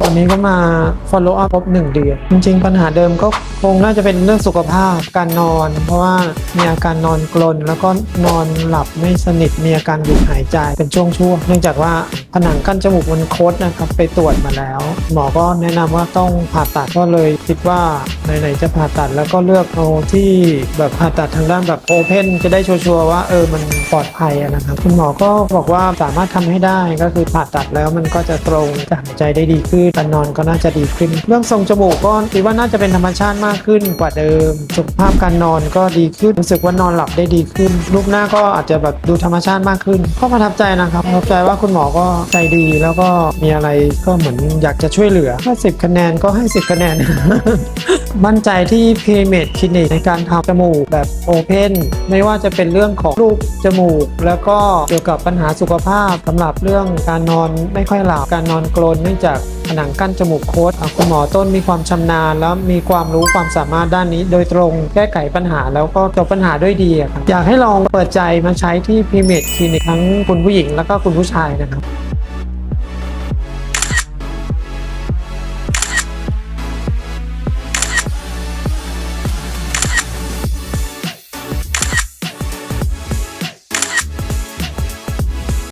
ตอนนี้ก็มา follow up ครบ1เดือน จริง ๆ ปัญหาเดิมก็คงน่าจะเป็นเรื่องสุขภาพการนอน เพราะว่ามีอาการนอนกลน แล้วก็นอนหลับไม่สนิทมีอาการหยุดหายใจเป็นช่วงๆเนื่องจากว่า ผนังกั้นจมูกมันคดนะครับไปตรวจมาแล้ว หมอก็แนะนำว่าต้องผ่าตัดก็เลยคิดว่าไหนๆจะผ่าตัดแล้วก็เลือกเอาที่แบบผ่าตัดทางด้านแบบโอเพนจะได้ชัวร์ว่าเออมันปลอดภัยนะครับคุณหมอก็บอกว่าสามารถทำให้ได้ก็คือผ่าตัดแล้วมันก็จะตรงจะหายใจได้ดีขึ้นการนอนก็น่าจะดีขึ้น เรื่องทรงจมูกก็คิดว่าน่าจะเป็นธรรมชาติมากขึ้นกว่าเดิมสุขภาพการนอนก็ดีขึ้นรู้สึกว่านอนหลับได้ดีขึ้นรูปหน้าก็อาจจะแบบดูธรรมชาติมากขึ้น ก็ประทับใจนะครับประทับใจว่าคุณหมอก็ใจดีแล้วก็มีอะไรก็เหมือนอยากจะช่วยเหลือถ้า10 คะแนนก็ให้ 10 คะแนน มั่นใจที่พีเมดคลินิกในการทำจมูกแบบโอเพนไม่ว่าจะเป็นเรื่องของรูปจมูก แล้วก็เกี่ยวกับปัญหาสุขภาพสำหรับเรื่องการนอนไม่ค่อยหลับการนอนกรนเนื่องจากผนังกั้นจมูกโคดอะคุณหมอต้นมีความชำนาญ แล้วมีความรู้ความสามารถด้านนี้ โดยตรงแก้ไขปัญหาแล้วก็จบปัญหาด้วยดีครับอยากให้ลองเปิดใจมาใช้ที่พีเมดคลินิกทั้งคุณผู้หญิงแล้วก็คุณผู้ชายนะครับ